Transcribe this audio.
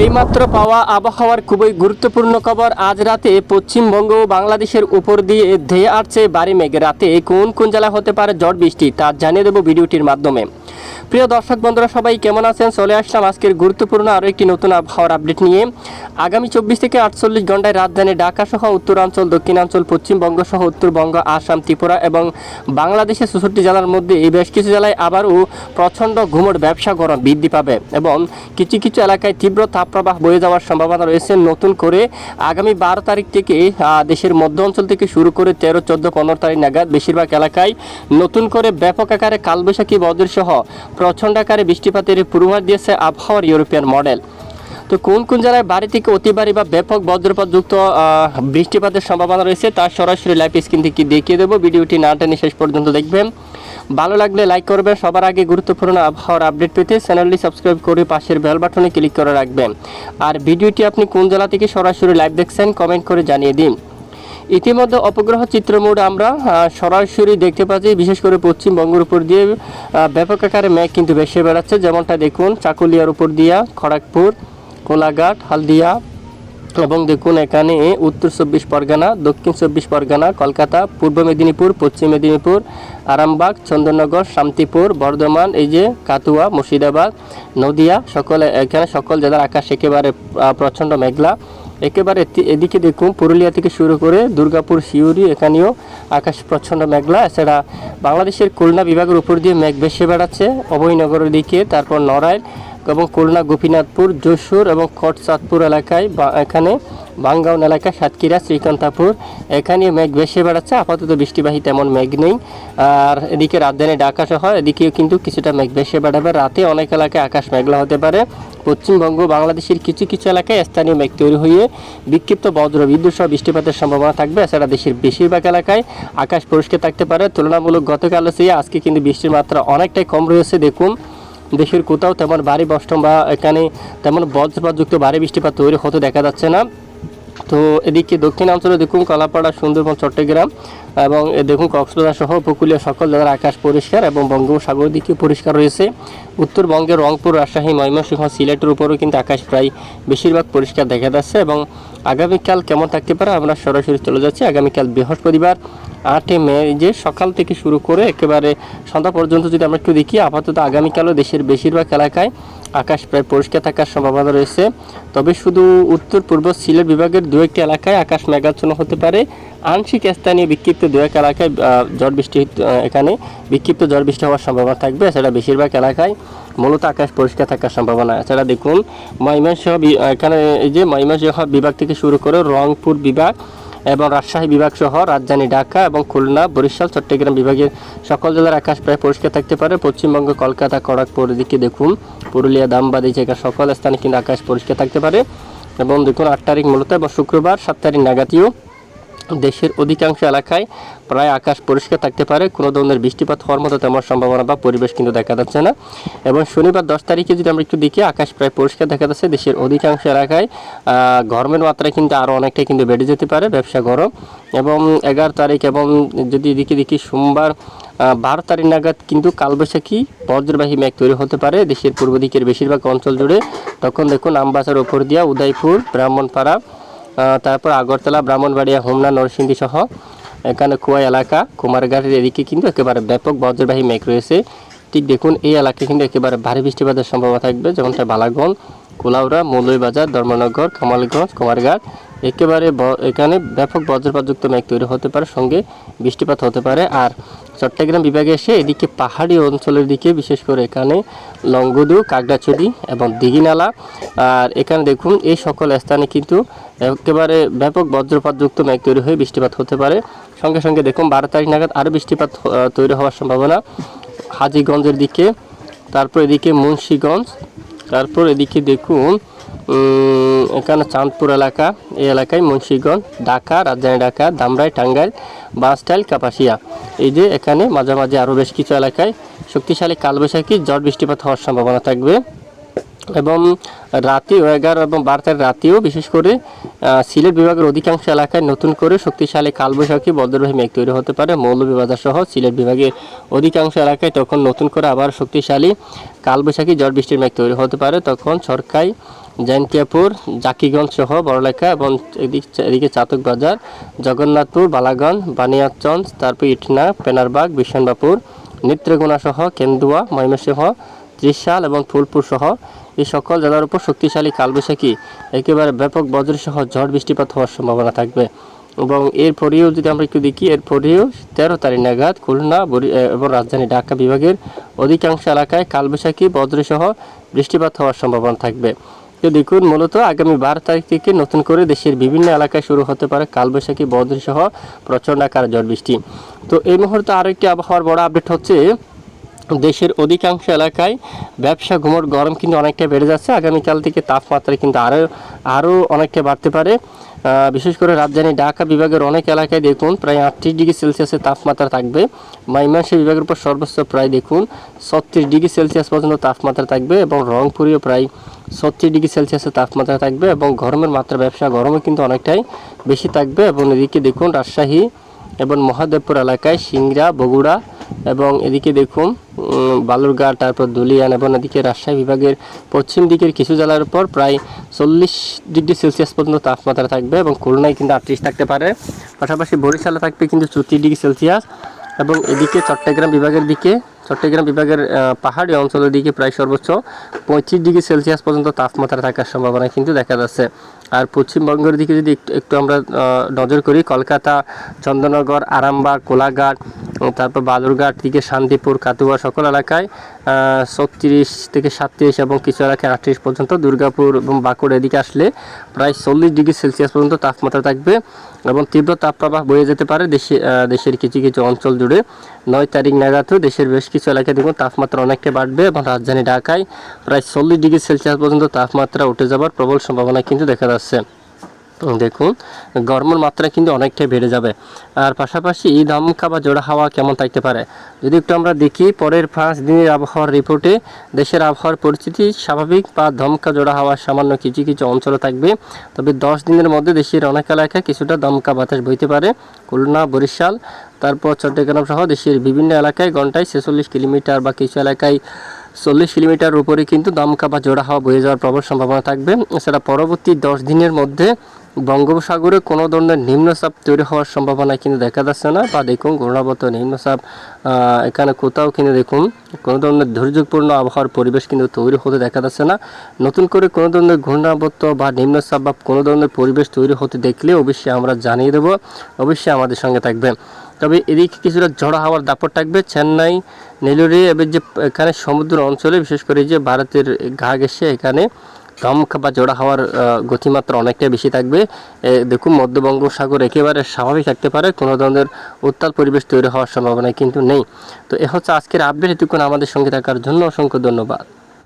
এইমাত্র পাওয়া আবহাওয়ার খুবই গুরুত্বপূর্ণ খবর। আজ রাতে পশ্চিমবঙ্গ ও বাংলাদেশের উপর দিয়ে ধেয়ে আসছে বাড়ি মেঘ। রাতে কোন কোন জেলা হতে পারে ঝড় বৃষ্টি তা জানিয়ে দেবো ভিডিওটির মাধ্যমে। প্রিয় দর্শক বন্ধুরা, সবাই কেমন আছেন? চলে আসলাম আজকের গুরুত্বপূর্ণ আরও একটি নতুন আবহাওয়ার আপডেট নিয়ে। আগামী চব্বিশ থেকে আটচল্লিশ ঘন্টায় রাজধানী ঢাকা সহ উত্তরাঞ্চল, দক্ষিণাঞ্চল পশ্চিমবঙ্গ সহ উত্তরবঙ্গ, আসাম, ত্রিপুরা এবং বাংলাদেশের চৌষট্টি জেলার মধ্যে এই বেশ কিছু জেলায় আবারও প্রচণ্ড ঘুমট ব্যবসা গরম বৃদ্ধি পাবে এবং কিছু কিছু এলাকায় তীব্র তাপপ্রবাহ বয়ে যাওয়ার সম্ভাবনা রয়েছে। নতুন করে আগামী বারো তারিখ থেকে দেশের মধ্য অঞ্চল থেকে শুরু করে তেরো, চোদ্দ, পনেরো তারিখ নাগাদ বেশিরভাগ এলাকায় নতুন করে ব্যাপক আকারে কালবৈশাখী বজ্র সহ প্রচণ্ড আকারে বৃষ্টিপাতের পূর্বাভাস দিয়েছে আবহাওয়ার ইউরোপিয়ান মডেল। তো কোন কোন জেলায় বাড়ি থেকে অতি ভারী বা ব্যাপক বজ্রপাতযুক্ত আহ, বৃষ্টিপাতের সম্ভাবনা রয়েছে তার সরাসরি লাইভ স্ক্রিন থেকে দেখিয়ে দেবো। ভিডিওটি না টেনে শেষ পর্যন্ত দেখবেন। ভালো লাগলে লাইক করবেন। সবার আগে গুরুত্বপূর্ণ আবহাওয়ার আপডেট পেতে চ্যানেলটি সাবস্ক্রাইব করে পাশের বেল বাটনে ক্লিক করে রাখবেন। আর ভিডিওটি আপনি কোন জেলা থেকে সরাসরি লাইভ দেখছেন কমেন্ট করে জানিয়ে দিন। ইতিমধ্যে অপগ্রহ চিত্রমোড আমরা সরাসরি দেখতে পাচ্ছি, বিশেষ করে পশ্চিমবঙ্গের উপর দিয়ে ব্যাপক আকারে মেঘ কিন্তু বেশি বেড়াচ্ছে। যেমনটা দেখুন, চাকুলিয়ার উপর দিয়া খড়গপুর, কোলাঘাট, হালদিয়া এবং দেখুন এখানে উত্তর চব্বিশ পরগনা, দক্ষিণ চব্বিশ পরগনা, কলকাতা, পূর্ব মেদিনীপুর, পশ্চিম মেদিনীপুর, আরামবাগ, চন্দননগর, শান্তিপুর, বর্ধমান, এই যে কাতুয়া, মুর্শিদাবাদ, নদিয়া, সকলে এখানে সকল জেলার আকাশ একেবারে প্রচণ্ড মেঘলা। একেবারে এদিকে দেখুন, পুরুলিয়া থেকে শুরু করে দুর্গাপুর শিউরি এখানেও আকাশ প্রচণ্ড মেঘলা। এছাড়া বাংলাদেশের খুলনা বিভাগের উপর দিয়ে মেঘ ভেসে বেড়াচ্ছে। অভয়নগরের দিকে, তারপর নড়াইল এবং খুলনা, গোপীনাথপুর, যশোর এবং কটচাঁদপুর এলাকায় বা এখানে বাঙ্গাউন এলাকা, সাতক্ষীরা, শ্রীকান্তাপুর। এখানে মেঘ বেশি বেড়াচ্ছে। আপাতত বৃষ্টিবাহী তেমন মেঘ নেই। আর এদিকে রাজধানী ঢাকা সহ এদিকেও কিন্তু কিছুটা মেঘ বেশি বেড়াবে। রাতে অনেক এলাকায় আকাশ মেঘলা হতে পারে। পশ্চিমবঙ্গ, বাংলাদেশের কিছু কিছু এলাকায় স্থানীয় মেঘ তৈরি হয়ে বিক্ষিপ্ত বজ্র, বিদ্যুৎ সহ বৃষ্টিপাতের সম্ভাবনা থাকবে। এছাড়া দেশের বেশিরভাগ এলাকায় আকাশ পরিষ্কার থাকতে পারে। তুলনামূলক গতকাল চেয়ে আজকে কিন্তু বৃষ্টির মাত্রা অনেকটাই কম রয়েছে। দেখুন, দেশের কোথাও তেমন ভারী বষ্টম বা এখানে তেমন বজ্রপাতযুক্ত ভারী বৃষ্টিপাত তৈরি হতে দেখা যাচ্ছে না। তো এদিকে দক্ষিণাঞ্চলে দেখুন কলাপাড়া, সুন্দরবন, চট্টগ্রাম এবং এ দেখুন কক্সবাজার সহ উপকূলীয় সকল জেলার আকাশ পরিষ্কার এবং বঙ্গোপসাগর দিকে পরিষ্কার রয়েছে। উত্তরবঙ্গের রংপুর, রাজশাহী, ময়মনসিংহ, সিলেটের উপরেও কিন্তু আকাশ প্রায় বেশিরভাগ পরিষ্কার দেখা যাচ্ছে এবং আগামীকাল কেমন থাকতে পারে আমরা সরাসরি চলে যাচ্ছি। আগামীকাল বৃহস্পতিবার, আটই মে যে সকাল থেকে শুরু করে একেবারে সন্ধ্যা পর্যন্ত যদি আমরা একটু দেখি, আপাতত আগামীকালও দেশের বেশিরভাগ এলাকায় আকাশ প্রায় পরিষ্কার থাকার সম্ভাবনা রয়েছে। তবে শুধু উত্তর পূর্ব সিলেট বিভাগের দু একটি এলাকায় আকাশ মেঘাচ্ছন্ন হতে পারে। আংশিক স্থানীয় বিক্ষিপ্ত দু এক এলাকায় ঝড় বৃষ্টি এখানে বিক্ষিপ্ত ঝড় বৃষ্টি হওয়ার সম্ভাবনা থাকবে। এছাড়া বেশিরভাগ এলাকায় মূলত আকাশ পরিষ্কার থাকার সম্ভাবনা। এছাড়া দেখুন, ময়মনসিংহ এখানে এই যে ময়মনসিংহ বিভাগ থেকে শুরু করে রংপুর বিভাগ এবং রাজশাহী বিভাগ সহ রাজধানী ঢাকা এবং খুলনা, বরিশাল, চট্টগ্রাম বিভাগের সকল জেলার আকাশ প্রায় পরিষ্কার থাকতে পারে। পশ্চিমবঙ্গ, কলকাতা খড়গপুর দিকে দেখুন। পুরুলিয়া, দামবাদ জায়গা সকল স্থানে কিন্তু আকাশ পরিষ্কার থাকতে পারে। এবং দেখুন আট তারিখ মূলত এবং শুক্রবার সাত তারিখ নাগাতিও দেশের অধিকাংশ এলাকায় প্রায় আকাশ পরিষ্কার থাকতে পারে। কোনো ধরনের বৃষ্টিপাত হওয়ার মতো তেমন সম্ভাবনা বা পরিবেশ কিন্তু দেখা যাচ্ছে না। এবং শনিবার দশ তারিখে যদি আমরা একটু দেখি, আকাশ প্রায় পরিষ্কার দেখা যাচ্ছে। দেশের অধিকাংশ এলাকায় গরমের মাত্রা কিন্তু আরও অনেকটাই কিন্তু বেড়ে যেতে পারে, ব্যবসা গরম। এবং এগারো তারিখ এবং যদি এদিকে দেখি সোমবার বারো তারিখ নাগাদ কিন্তু কালবৈশাখী বজ্রবাহী মেঘ তৈরি হতে পারে। দেশের পূর্ব দিকের বেশিরভাগ অঞ্চল জুড়ে। তখন দেখুন আমবাসার ওপর দিয়া উদয়পুর, ব্রাহ্মণপাড়া তারপর আগরতলা, ব্রাহ্মণবাড়িয়া, হোমনা, নরসিংদী সহ এখানে কুয়া এলাকা কুমারঘাটের এদিকে কিন্তু একেবারে ব্যাপক বজ্রবাহী মেঘ রয়েছে। ঠিক দেখুন, এই এলাকায় কিন্তু একেবারে ভারী বৃষ্টিপাতের সম্ভাবনা থাকবে, যেমনটা বালাগঞ্জ, কুলাউড়া, মৌলভীবাজার, ধর্মনগর, কামালগঞ্জ, কুমারঘাট একেবারে এখানে ব্যাপক বজ্রপাতযুক্ত মেঘ তৈরি হতে পারে, সঙ্গে বৃষ্টিপাত হতে পারে। আর চট্টগ্রাম বিভাগে এসে এদিকে পাহাড়ি অঞ্চলের দিকে, বিশেষ করে এখানে লঙ্গদু কাকড়াছড়ি এবং দিঘিনালা। আর এখানে দেখুন, এই সকল স্থানে কিন্তু একেবারে ব্যাপক বজ্রপাতযুক্ত মেঘ তৈরি হয়ে বৃষ্টিপাত হতে পারে। সঙ্গে সঙ্গে দেখুন, বারো তারিখ নাগাদ আরও বৃষ্টিপাত তৈরি হওয়ার সম্ভাবনা। হাজিগঞ্জের দিকে, তারপর এদিকে মুন্সীগঞ্জ, তারপর এদিকে দেখুন এখানে চাঁদপুর এলাকা, এই এলাকায় মুন্সীগঞ্জ, ঢাকা, রাজধানী ঢাকা, দামরাই, টাঙ্গাইল বাসটাইল কাপাসিয়া। এই যে এখানে মাঝে মাঝে আরও বেশ কিছু এলাকায় শক্তিশালী কালবৈশাখী ঝড় বৃষ্টিপাত হওয়ার সম্ভাবনা থাকবে এবং রাতে এগারো এবং বারো তারিখ রাতেও বিশেষ করে সিলেট বিভাগের অধিকাংশ এলাকায় নতুন করে শক্তিশালী কালবৈশাখী বজ্রবাহী মেঘ তৈরি হতে পারে। মৌলভীবাজার সহ সিলেট বিভাগের অধিকাংশ এলাকায় তখন নতুন করে আবার শক্তিশালী কালবৈশাখী ঝড় বৃষ্টির মেঘ তৈরি হতে পারে। তখন সরকারি জয়ন্তিয়াপুর জাকিগঞ্জ সহ বড়লেখা এবং এদিক এদিকে চাতক বাজার, জগন্নাথপুর, বালাগঞ্জ, বানিয়াচঞ্জ, তারপর ইটনা, পেনারবাগ বিশনবাপুর নেত্রকোনা সহ কেন্দুয়া, ময়মনসিংহ, ত্রিশাল এবং ফুলপুর সহ এই সকল জেলার উপর শক্তিশালী কালবৈশাখী, একেবারে ব্যাপক বজ্রসহ ঝড় বৃষ্টিপাত হওয়ার সম্ভাবনা থাকবে। এবং এরপরেও যদি আমরা একটু দেখি, এরপরেও তেরো তারিখ নাগাদ খুলনা এবং রাজধানী ঢাকা বিভাগের অধিকাংশ এলাকায় কালবৈশাখী বজ্রসহ বৃষ্টিপাত হওয়ার সম্ভাবনা থাকবে। দেখুন মূলত আগামী বারো তারিখ থেকে নতুন করে দেশের বিভিন্ন এলাকায় শুরু হতে পারে কালবৈশাখী বজ্রসহ প্রচণ্ড আকার ঝড় বৃষ্টি। তো এই মুহূর্তে আরও একটি আবহাওয়ার বড় আপডেট হচ্ছে, দেশের অধিকাংশ এলাকায় ব্যবসা ঘুমোর গরম কিন্তু অনেকটা বেড়ে যাচ্ছে। আগামীকাল থেকে তাপমাত্রা কিন্তু আরও আরও অনেকটা বাড়তে পারে। বিশেষ করে রাজধানী ঢাকা বিভাগের অনেক এলাকায় দেখুন, প্রায় আটত্রিশ ডিগ্রি সেলসিয়াসের তাপমাত্রা থাকবে। মাইমাংসী বিভাগের উপর সর্বোচ্চ প্রায় দেখুন, ছত্রিশ ডিগ্রি সেলসিয়াস পর্যন্ত তাপমাত্রা থাকবে এবং রংপুরেও প্রায় ছত্রিশ ডিগ্রি সেলসিয়াসের তাপমাত্রা থাকবে এবং গরমের মাত্রা, ব্যবসা গরমও কিন্তু অনেকটাই বেশি থাকবে। এবং এদিকে দেখুন, রাজশাহী এবং মহাদেবপুর এলাকায় সিংড়া, বগুড়া এবং এদিকে দেখুন বালুরঘাট, তারপর দুলিয়ান এবং এদিকে রাজশাহী বিভাগের পশ্চিম দিকের কিছু জেলার উপর প্রায় চল্লিশ ডিগ্রি সেলসিয়াস পর্যন্ত তাপমাত্রা থাকবে এবং খুলনায় কিন্তু আটত্রিশ থাকতে পারে। পাশাপাশি বরিশালে থাকবে কিন্তু চৌত্রিশ ডিগ্রি সেলসিয়াস এবং এদিকে চট্টগ্রাম বিভাগের দিকে চট্টগ্রাম বিভাগের পাহাড়ি অঞ্চলের দিকে প্রায় সর্বোচ্চ পঁয়ত্রিশ ডিগ্রি সেলসিয়াস পর্যন্ত তাপমাত্রা থাকার সম্ভাবনা কিন্তু দেখা যাচ্ছে। আর পশ্চিমবঙ্গের দিকে যদি একটু আমরা নজর করি, কলকাতা চন্দ্রনগর আরামবাগ, কোলাঘাট, তারপর বালুরঘাট দিকে শান্তিপুর, কাতুয়া সকল এলাকায় ছত্রিশ থেকে সাতত্রিশ এবং কিছু এলাকায় আটত্রিশ পর্যন্ত, দুর্গাপুর এবং বাঁকুড়া এদিকে আসলে প্রায় চল্লিশ ডিগ্রি সেলসিয়াস পর্যন্ত তাপমাত্রা থাকবে এবং তীব্র তাপপ্রবাহ বয়ে যেতে পারে দেশে দেশের কিছু কিছু অঞ্চল জুড়ে। নয় তারিখ নাগাদও দেশের বেশ কিছু এলাকায় দেখুন তাপমাত্রা অনেকটা বাড়বে এবং রাজধানী ঢাকায় প্রায় চল্লিশ ডিগ্রি সেলসিয়াস পর্যন্ত তাপমাত্রা উঠে যাবার প্রবল সম্ভাবনা কিন্তু দেখা যাচ্ছে। দেখুন, গরমের মাত্রা কিন্তু অনেকটাই বেড়ে যাবে। আর পাশাপাশি এই দমকা বা জোড়া হাওয়া কেমন থাকতে পারে? যদি একটু আমরা দেখি, পরের পাঁচ দিনের আবহাওয়ার রিপোর্টে দেশের আবহাওয়ার পরিস্থিতি স্বাভাবিক বা দমকা জোড়া হাওয়া সামান্য কিছু কিছু অঞ্চলে থাকবে। তবে দশ দিনের মধ্যে দেশের অনেক এলাকায় কিছুটা দমকা বাতাস বইতে পারে। খুলনা, বরিশাল, তারপর চট্টগ্রাম সহ দেশের বিভিন্ন এলাকায় ঘন্টায় ছেচল্লিশ কিলোমিটার বা কিছু এলাকায় চল্লিশ কিলোমিটার উপরে কিন্তু দমকা বা জোড়া হাওয়া বয়ে যাওয়ার প্রবল সম্ভাবনা থাকবে। এছাড়া পরবর্তী দশ দিনের মধ্যে বঙ্গোপসাগরে কোনো ধরনের নিম্নচাপ তৈরি হওয়ার সম্ভাবনা কিন্তু দেখা যাচ্ছে না। বা দেখুন, ঘূর্ণাবর্ত নিম্নচাপ এখানে কোথাও কিন্তু দেখুন, কোনো ধরনের দুর্যোগপূর্ণ আবহাওয়ার পরিবেশ কিন্তু তৈরি হতে দেখা যাচ্ছে না। নতুন করে কোনো ধরনের ঘূর্ণাবর্ত বা নিম্নচাপ বা কোনো ধরনের পরিবেশ তৈরি হতে দেখলে অবশ্যই আমরা জানিয়ে দেবো, অবশ্যই আমাদের সঙ্গে থাকবেন তবে এদিকে কিছুটা ঝড় হাওয়ার দাপট থাকবে। চেন্নাই, নেলুরি, এবার যে এখানে সমুদ্র অঞ্চলে, বিশেষ করে যে ভারতের ঘা গেছে এখানে দমকা বা জোড়া হওয়ার গতিমাত্রা অনেকটাই বেশি থাকবে। দেখুন মধ্য বঙ্গোপসাগর একেবারে স্বাভাবিক থাকতে পারে, কোনো ধরনের উত্তাল পরিবেশ তৈরি হওয়ার সম্ভাবনা কিন্তু নেই। তো এ হচ্ছে আজকের আপডেট এটুকুন আমাদের সঙ্গে থাকার জন্য অসংখ্য ধন্যবাদ।